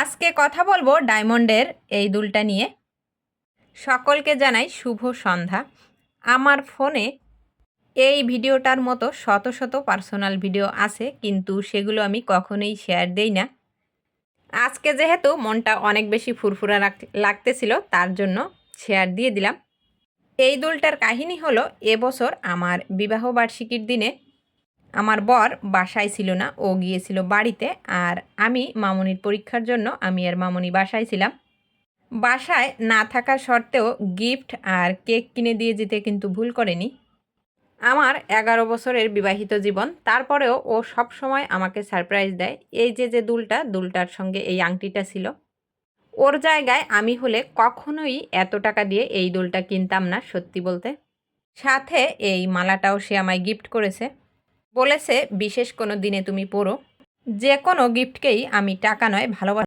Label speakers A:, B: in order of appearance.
A: আজকে কথা বলব ডায়মন্ডের এই দুলটা নিয়ে। সকলকে জানাই শুভ সন্ধ্যা। আমার ফোনে এই ভিডিওটার মতো শত শত পার্সোনাল ভিডিও আছে, কিন্তু সেগুলো আমি কখনোই শেয়ার দেই না। আজকে যেহেতু মনটা অনেক বেশি ফুরফুরা লাগতেছিল, তার জন্য শেয়ার দিয়ে দিলাম। এই দুলটার কাহিনী হলো এবছর আমার বিবাহবার্ষিকীর দিনে আমার বর বাসায় ছিল না, ও গিয়েছিল বাড়িতে আর আমি মামনির পরীক্ষার জন্য আমি আর মামনি বাসায় ছিলাম। বাসায় না থাকা সত্ত্বেও গিফট আর কেক কিনে দিয়ে যেতে কিন্তু ভুল করেনি। আমার এগারো বছরের বিবাহিত জীবন, তারপরেও ও সব সময় আমাকে সারপ্রাইজ দেয়। এই যে যে দুলটা, দুলটার সঙ্গে এই আংটিটা ছিল। ওর জায়গায় আমি হলে কখনোই এত টাকা দিয়ে এই দুলটা কিনতাম না, সত্যি বলতে। সাথে এই মালাটাও সে আমায় গিফট করেছে। বলেছে বিশেষ কোনো দিনে তুমি পড়ো। যে কোনো গিফটকেই আমি টাকা নয় ভালোবাসা